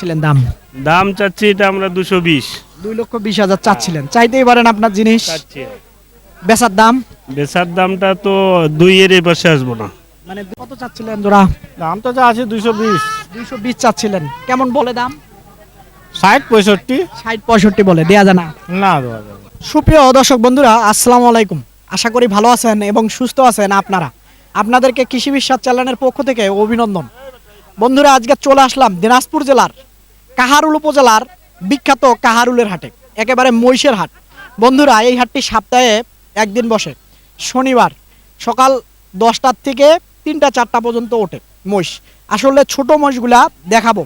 ছিলেন দাম? দাম চাচ্ছি এটা আমরা দুশো বিশ। দুই লক্ষ বিশ হাজার চাচ্ছিলেন। চাইতেই পারেন আপনার জিনিস। বেচার দাম? বেচার দামটা তো দুই এর এই পাশে আসব না। মানে কত চাচ্ছিলেন জোড়া? দাম তো যা আছে দুশো বিশ। দুইশো বিশ চাচ্ছিলেন। কেমন বলে দাম? ষাট পঁয়ষট্টি। ষাট পঁয়ষট্টি বলে দেয়া জানা না। দেওয়া যাবে না। সুপ্রিয় দর্শক বন্ধুরা আসসালামু আলাইকুম। আশা করি ভালো আছেন এবং সুস্থ আছেন আপনারা। আপনাদেরকে কৃষি বিশ্বাস চ্যানেলের পক্ষ থেকে অভিনন্দন। বন্ধুরা আজকে চলে আসলাম দিনাজপুর জেলার কাহারুল উপজেলার বিখ্যাত কাহারুলের হাটে, একেবারে মহিষের হাট। বন্ধুরা, এই হাটটি সপ্তাহে একদিন বসে। শনিবার সকাল দশটার থেকে তিনটা, চারটা পর্যন্ত ওঠে মহিষ। আসলে ছোট মহিষগুলা দেখাবো,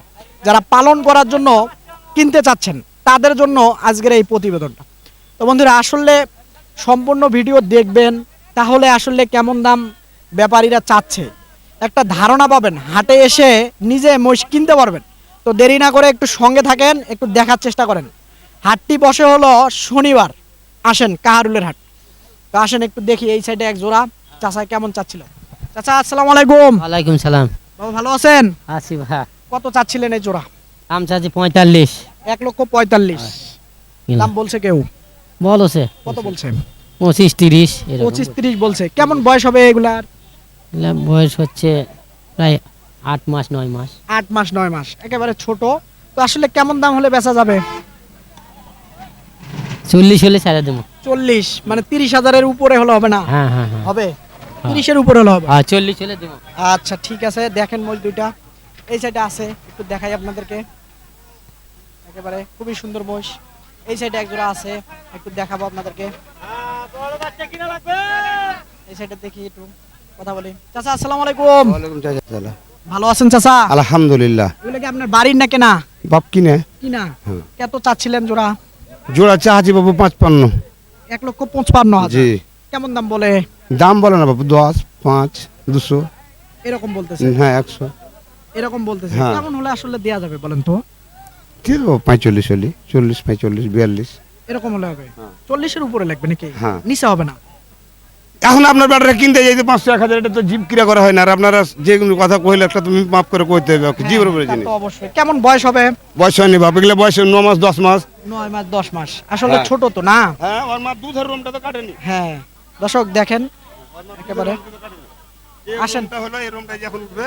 যারা পালন করার জন্য কিনতে চাচ্ছেন, তাদের জন্য আজকের এই প্রতিবেদনটা। তো বন্ধুরা, আসলে সম্পূর্ণ ভিডিও দেখবেন, তাহলে আসলে কেমন দাম ব্যাপারীরা চাচ্ছে? একটা ধারণা পাবেন, হাটে এসে নিজে মহিষ কিনতে পারবেন। তো দেরি না করে একটু সঙ্গে থাকেন একটু দেখার চেষ্টা করেন। হাটটি বসে হলো শনিবার। আসেন কাহারুলের হাট। তো আসেন একটু দেখি এই সাইডে এক জোড়া। চাচা কেমন চাচ্ছিল? চাচা আসসালামু আলাইকুম। ওয়ালাইকুম সালাম। বাবা ভালো আছেন? আসি ভাই। কত চাচ্ছিলেন এই জোড়া? দাম চাচ্ছি পঁয়তাল্লিশ। এক লক্ষ পঁয়তাল্লিশ। দাম বলছে কেউ? বলছে। কত বলছে? পঁচিশ তিরিশ পঁচিশ তিরিশ বলছে। কেমন বয়স হবে এগুলার বয়স হচ্ছে প্রায় আট মাস নয় মাস। আট মাস নয় মাস। একেবারে ছোট। তো আসলে কেমন দাম হলে বেচা যাবে? চল্লিশ হলে ছেড়ে দেবো। চল্লিশ মানে তিরিশ হাজারের উপরে হলে হবে না? হ্যাঁ হ্যাঁ হ্যাঁ। হবে? তিরিশের উপরে হলে হবে? চল্লিশ হলে দেবো। আচ্ছা ঠিক আছে। দেখেন মোজ দুইটা। এই সাইডে আছে। একটু দেখাই আপনাদেরকে। একেবারে খুবই সুন্দর মোষ এই সাইডে এক জোড়া আছে। একটু দেখাবো আপনাদেরকে। এই সাইডে দেখি একটু। কথা বলি। চাচা আসসালামু আলাইকুম। ওয়ালাইকুম সালাম ভালো আছেন চাচা? আলহামদুলিল্লাহ। এগুলো কি আপনার বাড়ির না কেনা? বাপ কিনে। কিনা? হ্যাঁ। কত চাচ্ছিলেন জোড়া? জোড়া চাহাজি বাবু এক লক্ষ জি। কেমন দাম বলে? দাম বলে না বাবু দশ পাঁচ দুশো। এরকম বলতেছে। হ্যাঁ একশো। এরকম বলতেছে। হ্যাঁ। কেমন হলে আসলে দেয়া যাবে বলেন তো? ঠিক আছে পঁয়তাল্লিশ হলি। চল্লিশ পঁয়তাল্লিশ বিয়াল্লিশ। এরকম হলে হবে। চল্লিশের উপরে লাগবে নাকি? হ্যাঁ। নিচে হবে না? এখন আপনার ব্যাটারা কিনতে যাইতে পাঁচশো এক হাজার এটা তো জিপ ক্রিয়া করা হয় না। আর আপনারা যে কোনো কথা কইলে একটা তুমি মাফ করে কইতে হবে ওকে, জীবের উপরে জিনিস। অবশ্যই। কেমন বয়স হবে? বয়স হয়নি বাপ এগুলো বয়স ন মাস দশ মাস। নয় মাস দশ মাস। আসলে হ্যাঁ। ছোট তো না? হ্যাঁ ওর মা দুধের রুমটা তো কাটেনি। হ্যাঁ। দর্শক দেখেন একেবারে। আসেন। হলো এই রুমটা যখন উঠবে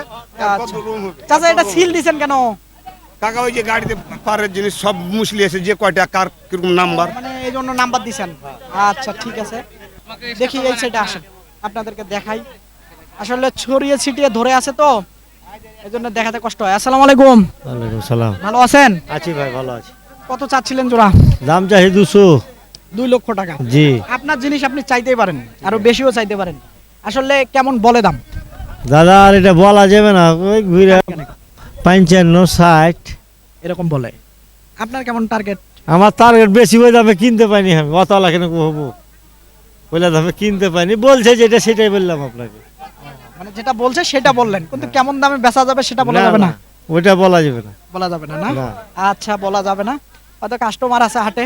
আচ্ছা। রুম হবে। চাচা এটা সিল দিছেন কেন? কাকা ওই যে গাড়িতে পারের জিনিস সব মুসলি আছে যে কয়টা কার কীরকম নাম্বার। মানে এই জন্য নাম্বার দিছেন। আচ্ছা ঠিক আছে। দেখি এই সাইডে আসেন। আপনাদেরকে দেখাই। আসলে ছড়িয়ে ছিটিয়ে ধরে আছে তো। এই জন্য দেখাতে কষ্ট হয়। আসসালামু আলাইকুম। ওয়ালাইকুম সালাম। ভালো আছেন? আছি ভাই ভালো আছি। কত চাচ্ছিলেন জোড়া? দাম চাহি দুশো। দুই লক্ষ টাকা। জি। আপনার জিনিস আপনি চাইতেই পারেন আরও বেশিও চাইতে পারেন। আসলে কেমন বলে দাম? দাদা আর এটা বলা যাবে না। ওই ঘুরে পঞ্চান্ন ষাট। এরকম বলে। আপনার কেমন টার্গেট আমার টার্গেট বেশি হয়ে যাবে কিনতে পাইনি আমি। অতলা কেন হব ওইলা দামে কিনতে পাইনি বলছে যেটা সেটাই বললাম আপনাকে। মানে যেটা বলছে সেটা বললেন। কিন্তু কেমন দামে বেচা যাবে সেটা বলা যাবে না? ওইটা বলা যাবে না। বলা যাবে না না। আচ্ছা বলা যাবে না। হয়তো কাস্টমার আছে হাটে।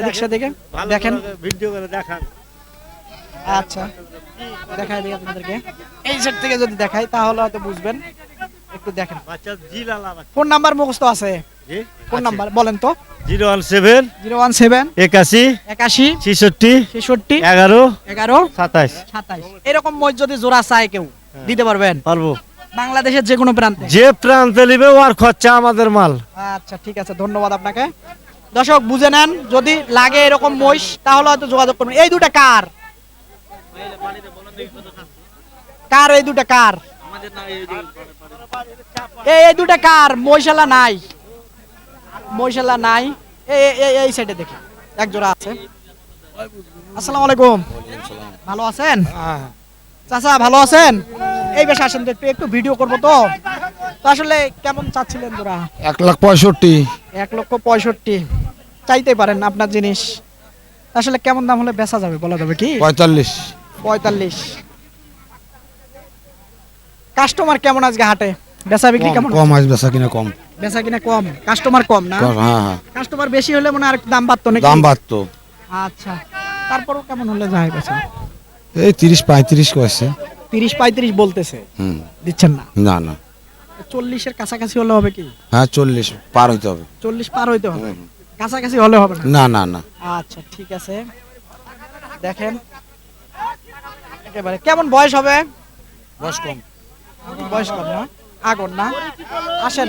এদিক সেদিকে। দেখেন। ভিডিও করে দেখান। আচ্ছা। দেখাই দিই আপনাদেরকে। এই সাইড থেকে যদি দেখাই তাহলে হয়তো বুঝবেন। একটু দেখেন। ফোন নাম্বার মুখস্থ আছে। জি? ফোন নাম্বার বলেন তো। Zero one seven zero one seven একাশি একাশি ছেষট্টি ছেষট্টি এগারো এগারো সাতাইশ এরকম মই যদি জোড়া চায় কেউ দিতে পারবেন? পারব। বাংলাদেশের যে কোনো প্রান্তে? যে প্রান্তে নিবে ওর খরচা আমাদের মাল। আচ্ছা ঠিক আছে ধন্যবাদ আপনাকে। দর্শক বুঝে নেন যদি লাগে এরকম মহিষ তাহলে হয়তো যোগাযোগ করবেন। এই দুটা কার? কার এই দুটা কার? এই দুটা কার? মহিষালা নাই। মহিষালা নাই। এই সাইডে দেখি। এক জোড়া আছে। আসসালামু আলাইকুম। ভালো আছেন? চাচা ভালো আছেন? এই বেশ আসেন তো একটু একটু ভিডিও করব তো। আসলে কেমন চাচ্ছিলেন জোড়া? এক লাখ পঁয়ষট্টি। এক লক্ষ পঁয়ষট্টি। চাইতে পারেন আপনার জিনিস। আসলে কেমন দাম হলে বেচা যাবে বলা যাবে কি? পঁয়তাল্লিশ। পঁয়তাল্লিশ। কাস্টমার কেমন আজকে হাটে? বেচা বিক্রি কেমন কম আসবে বেচা কিনা কম। বেচা কিনা কম কাস্টমার কম না? হ্যাঁ হ্যাঁ। কাস্টমার বেশি হলে মনে আর দাম বাড়তো নাকি? দাম বাড়তো। আচ্ছা তারপরও কেমন হলে যায় বেচা এই তিরিশ পঁয়ত্রিশ করছে। তিরিশ পঁয়ত্রিশ বলতেছে। হুম। দিচ্ছেন না? না না। চল্লিশের কাছাকাছি হলে হবে কি? হ্যাঁ চল্লিশ পার হইতে হবে। চল্লিশ পার হইতে হবে? কাছাকাছি হলে হবে না? না না না। আচ্ছা ঠিক আছে। দেখেন। একেবারে কেমন বয়স হবে? বয়স কম। বয়স কম না? আগর না। আসেন।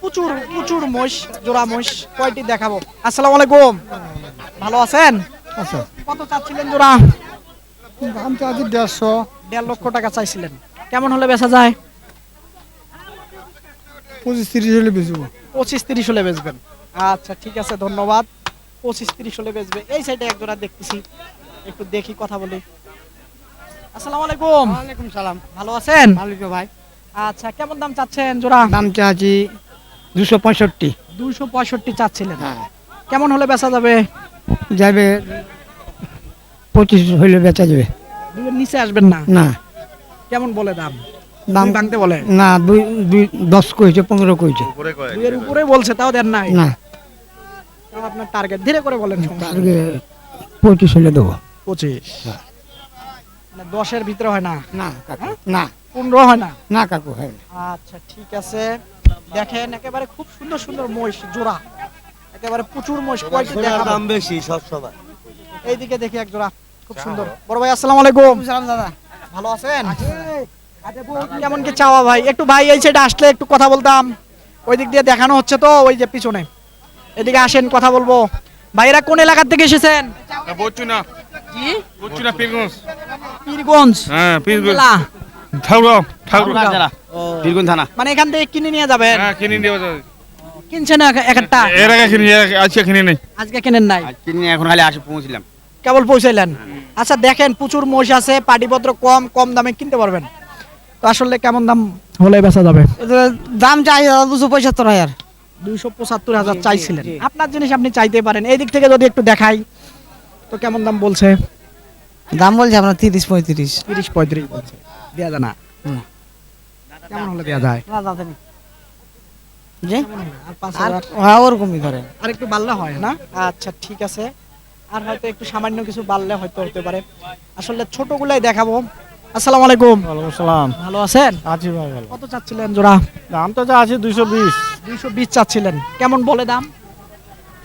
প্রচুর প্রচুর মোষ জোড়া মহিষ কয়টি দেখাবো? আসসালামু আলাইকুম। ভালো আছেন? আচ্ছা। কত চাচ্ছিলেন জোড়া? দাম তো আজ দেড়শো। দেড় লক্ষ টাকা চাইছিলেন। কেমন হলে বেচা যায়? পঁচিশ তিরিশ হলে বেচবো। পঁচিশ তিরিশ হলে বেচবেন। আচ্ছা ঠিক আছে ধন্যবাদ। পঁচিশ তিরিশ হলে বেচবে। এই সাইডে এক জোড়া দেখতেছি। একটু দেখি কথা বলি। আসসালামু আলাইকুম। ওয়ালাইকুম সালাম। ভালো আছেন? মালিক ভাই। আচ্ছা কেমন দাম চাচ্ছেন জোড়া? দাম চাচ্ছি দুশো পঁয়ষট্টি। দুইশো পঁয়ষট্টি চাচ্ছিলেন। হ্যাঁ। কেমন হলে বেচা যাবে? যাবে পঁচিশ হইলে বেচা যাবে। নিচে আসবেন না? না। কেমন বলে দাম? দাম ভাঙতে বলে? না দুই দুই দশ কইছে পনেরো কইছে। দুইয়ের উপরে বলছে তাও দেন নাই? না। তাও আপনার টার্গেট ধীরে করে বলেন। আগে পঁচিশ হলে দেবো। পঁচিশ। মানে দশের ভিতরে হয় না? না না। পনেরো হয় না? না কাকু হয় না। আচ্ছা ঠিক আছে। দেখেন একেবারে খুব সুন্দর সুন্দর মহিষ জোড়া। একেবারে প্রচুর মহিষ কয়টি দেখাবো বেশি সব সময়। এইদিকে দেখি এক জোড়া খুব সুন্দর। বড় ভাই আসসালামু আলাইকুম। দাদা। ভালো আছেন? কেমন কি চাওয়া ভাই? একটু ভাই এই সাইডে আসলে একটু কথা বলতাম। ওই দিক দিয়ে দেখানো হচ্ছে তো ওই যে পিছনে। এদিকে আসেন কথা বলব। ভাইরা কোন এলাকা থেকে এসেছেন? বলছু না জি বলছু না পীরগঞ্জ। পীরগঞ্জ? হ্যাঁ পীরগঞ্জ। থানা। মানে এখান থেকে কিনে নিয়ে যাবেন? হ্যাঁ কিনে দেওয়া যাবে। কিনছেন এক- এক একটা? এর আগে কিনে আজকে কিনে নেই। আজকে কিনেন নাই? কিনে এখন খালি আসে পৌঁছলাম। কেবল পৌঁছাইলেন? আচ্ছা দেখেন প্রচুর মোষ আছে পাটিপত্র কম কম দামে কিনতে পারবেন। তো আসলে কেমন দাম? হলে বেচা যাবে। দাম চাই দুশো পঁচাত্তর হাজার। দুইশো পঁচাত্তর হাজার চাইছিলেন। আপনার জিনিস আপনি চাইতে পারেন। এই দিক থেকে যদি একটু দেখাই তো কেমন দাম বলছে? দাম বলছে আপনার তিরিশ পঁয়ত্রিশ। তিরিশ পঁয়ত্রিশ বলছে। দেওয়া যায় না। না। কেমন হলে দেওয়া যায়? জি? আর পাঁচ হাজার হ্যাঁ ওরকমই ধরেন। আর একটু বাড়লে হয় না? আচ্ছা ঠিক আছে। আর হয়তো একটু সামান্য কিছু বাড়লে হয়তো হতে পারে। আসলে ছোটগুলাই দেখাবো। আসসালামু আলাইকুম। ওয়ালাইকুম সালাম। ভালো আছেন? আছি ভাই ভালো। কত চাচ্ছিলেন জোড়া? দাম তো যা আছে দুইশো বিশ। দুইশো বিশ চাচ্ছিলেন। কেমন বলে দাম?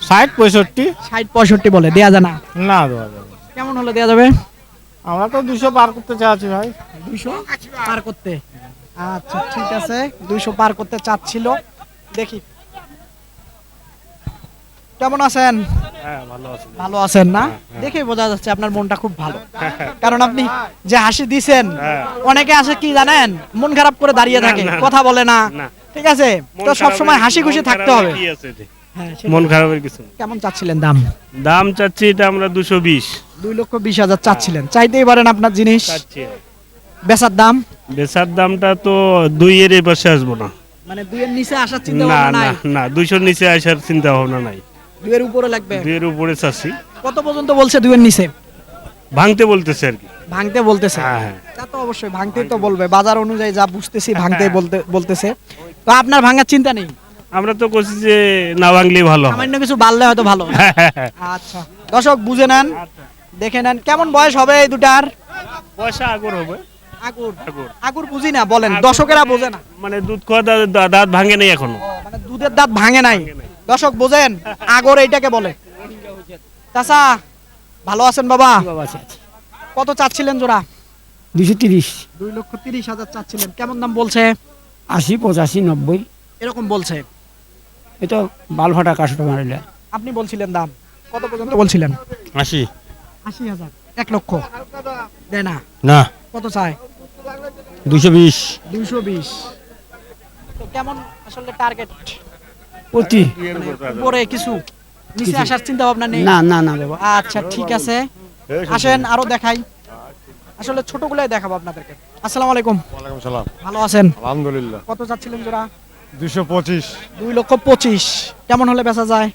ষাট পঁয়ষট্টি। ষাট পঁয়ষট্টি বলে দেয়া যায় না? না দেওয়া যাবে কেমন হলে দেয়া যাবে? আমরা তো দুইশো পার করতে চাচ্ছি ভাই। দুইশো পার করতে। আচ্ছা ঠিক আছে। দুইশো পার করতে চাচ্ছিল। দেখি। কেমন আছেন? হ্যাঁ ভালো আছেন না? দেখে বোঝা যাচ্ছে আপনার মনটা খুব ভালো। কারণ আপনি যে হাসি দিছেন হ্যাঁ। অনেকে আছে কি জানেন? মন খারাপ করে দাঁড়িয়ে থাকে কথা বলে না। ঠিক আছে? তো সবসময় হাসি খুশি থাকতে হবে। হ্যাঁ। মন খারাপের কিছু কেমন চাচ্ছিলেন দাম? দাম চাচ্ছি এটা আমরা দুশো বিশ। দুই লক্ষ বিশ হাজার চাচ্ছিলেন। চাইতেই পারেন আপনার জিনিস। চাচ্ছি বেচার দাম? বেচার দামটা তো দুই এর এই পাশে আসব না। মানে দুইয়ের নিচে আসার চিন্তা না না না দুইশোর নিচে আসার চিন্তা ভাবনা নাই। দুইয়ের উপরে লাগবে? দুইয়ের উপরে চাচ্ছি। কত পর্যন্ত বলছে দুইয়ের নিচে? ভাঙতে বলতেছে আর কি। ভাঙতে বলতেছে? হ্যাঁ হ্যাঁ। তা তো অবশ্যই ভাঙতেই তো বলবে। বাজার অনুযায়ী যা বুঝতেছি ভাঙতেই বলতে বলতেছে। তো আপনার ভাঙার চিন্তা নেই? আমরা তো করছি যে না ভাঙলেই ভালো সামান্য কিছু বাড়লে হয়তো ভালো আচ্ছা। দর্শক বুঝে নেন দেখে নেন কেমন বয়স হবে এই দুটার? পয়সা আগর হবে। আগুর। আগুর। বুঝি না বলেন দর্শকেরা বোঝে না। মানে দুধ খাওয়া দা- দা- দাঁত ভাঙে নেই এখনও। মানে দুধের দাঁত ভাঙে নাই। দর্শক বোঝেন আগর এইটাকে বলে। চাচা ভালো আছেন বাবা? কত চাচ্ছিলেন জোড়া? দুশো তিরিশ। দুই লক্ষ তিরিশ হাজার চাচ্ছিলেন। কেমন দাম বলছে? আশি পঁচাশি নব্বই। এরকম বলছে। এটা বাল ফাটা কাস্টমার মারিলে। আপনি বলছিলেন দাম। কত পর্যন্ত বলছিলেন? আশি। আশি হাজার। এক লক্ষ। দেয় না? না। কত চায়? দুশো বিশ। দুইশো বিশ। তো কেমন আসলে টার্গেট অতি উপরে কিছু? নিচে আসার চিন্তা ভাবনা নেই না না না বাবা। আচ্ছা ঠিক আছে। আসেন আরও দেখাই। আসলে ছোটগুলাই দেখাবো আপনাদেরকে। আসসালামু আলাইকুম। ওয়ালাইকুম সালাম। ভালো আছেন? আলহামদুলিল্লাহ। কত চাচ্ছিলেন জোড়া? দুশো পঁচিশ। দুই লক্ষ পঁচিশ। কেমন হলে বেচা যায়?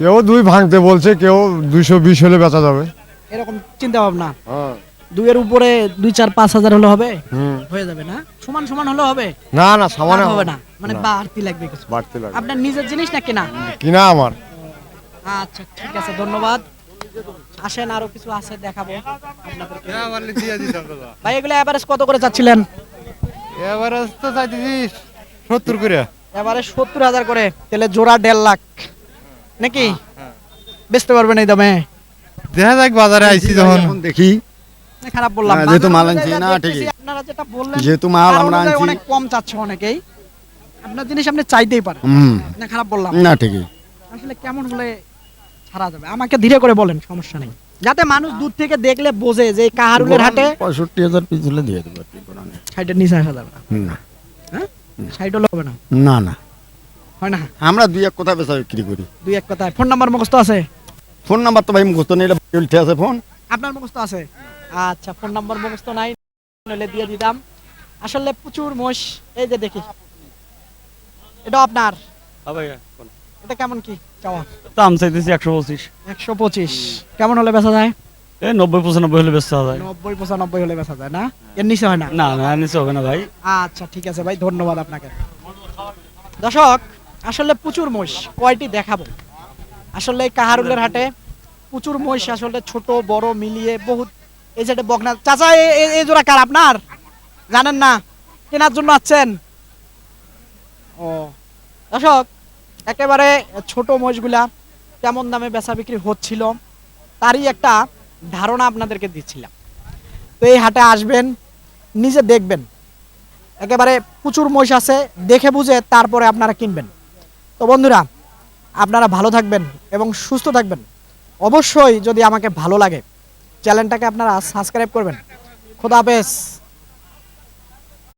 কেউ দুই ভাঙতে বলছে কেউ দুইশো বিশ হলে বেচা যাবে। এরকম চিন্তা ভাবনা হ্যাঁ। দুইয়ের উপরে দুই চার পাঁচ হাজার হলে হবে? হুম। হয়ে যাবে না? সমান সমান হলে হবে? না না সামান্য আর হবে না। মানে বাড়তি লাগবে কিছু। বাড়তে লাগে আপনার নিজের জিনিস না কেনা? কিনা আমার। আচ্ছা ঠিক আছে ধন্যবাদ। আসেন আরও কিছু আছে দেখাবো আপনাদেরকে। ভাই এগুলো এভারেজ কত করে চাচ্ছিলেন এবারে তো সত্তর করে? এবারে সত্তর হাজার করে তাহলে জোড়া দেড় লাখ। নাকি? বেচতে পারবেন এই দামে। দেখা যাক বাজারে আইছি যখন। দেখি। খারাপ বললাম হ্যাঁ, যেহেতু মাল আনছি, না, ঠিকই। আপনারা যেটা বললেন যেহেতু মাল আমরা আনছি। অনেক কম চাচ্ছে অনেকেই। আপনার জিনিস আপনি চাইতেই পারেন। না খারাপ বললাম। না ঠিকই। আসলে কেমন হলে ছাড়া যাবে? আমাকে ধীরে করে বলেন সমস্যা নেই। যাতে মানুষ দূর থেকে দেখলে বোঝে যে কাহারুলের হাটে পঁয়ষট্টি হাজার পিস হলে দিয়ে দেবো নেই। নিচে আসা যাবে না। না হ্যাঁ হলে হবে না? না না। হয় না? আমরা দুই এক কথা বেচা বিক্রি করি। দুই এক কথায়। ফোন নাম্বার মুখস্থ আছে? ফোন নাম্বার তো ভাই মুখস্থ নিলে উল্টে আছে ফোন। আপনার মুখস্থ আছে? আচ্ছা ফোন নাম্বার মুখস্থ নাই নইলে দিয়ে দিতাম। আসলে প্রচুর মোষ। এই যে দেখি। এটা আপনার? এটা কেমন কি? চাওয়া? দাম চাইতেছি একশো পঁচিশ। একশো পঁচিশ। কেমন হলে বেচা যায়? এই নব্বই পঁচানব্বই হলে বেচতে হবে। নব্বই পঁচানব্বই হলে বেচা যায় না? এর নিচে হয় না? না না নিচে হবে না ভাই। আচ্ছা ঠিক আছে ভাই ধন্যবাদ আপনাকে। দর্শক আসলে প্রচুর মহিষ কয়টি দেখাবো? আসলে কাহারুলের হাটে প্রচুর মহিষ আসলে ছোট বড় মিলিয়ে বহুত। এই সাইডে বকনা চাচা এই জোড়া কার আপনার? জানেন না? কেনার জন্য আছেন ও। দর্শক একেবারে ছোট মহিষগুলা কেমন দামে বেচা বিক্রি হচ্ছিল? তারই একটা ধারণা আপনাদেরকে দিচ্ছিলাম। তো এই হাটে আসবেন, নিজে দেখবেন। একেবারে প্রচুর মহিষ আছে, দেখে বুঝে তারপরে আপনারা কিনবেন। তো বন্ধুরা, আপনারা ভালো থাকবেন এবং সুস্থ থাকবেন। অবশ্যই যদি আমাকে ভালো লাগে, চ্যানেলটাকে আপনারা সাবস্ক্রাইব করবেন। খোদা হাফেজ।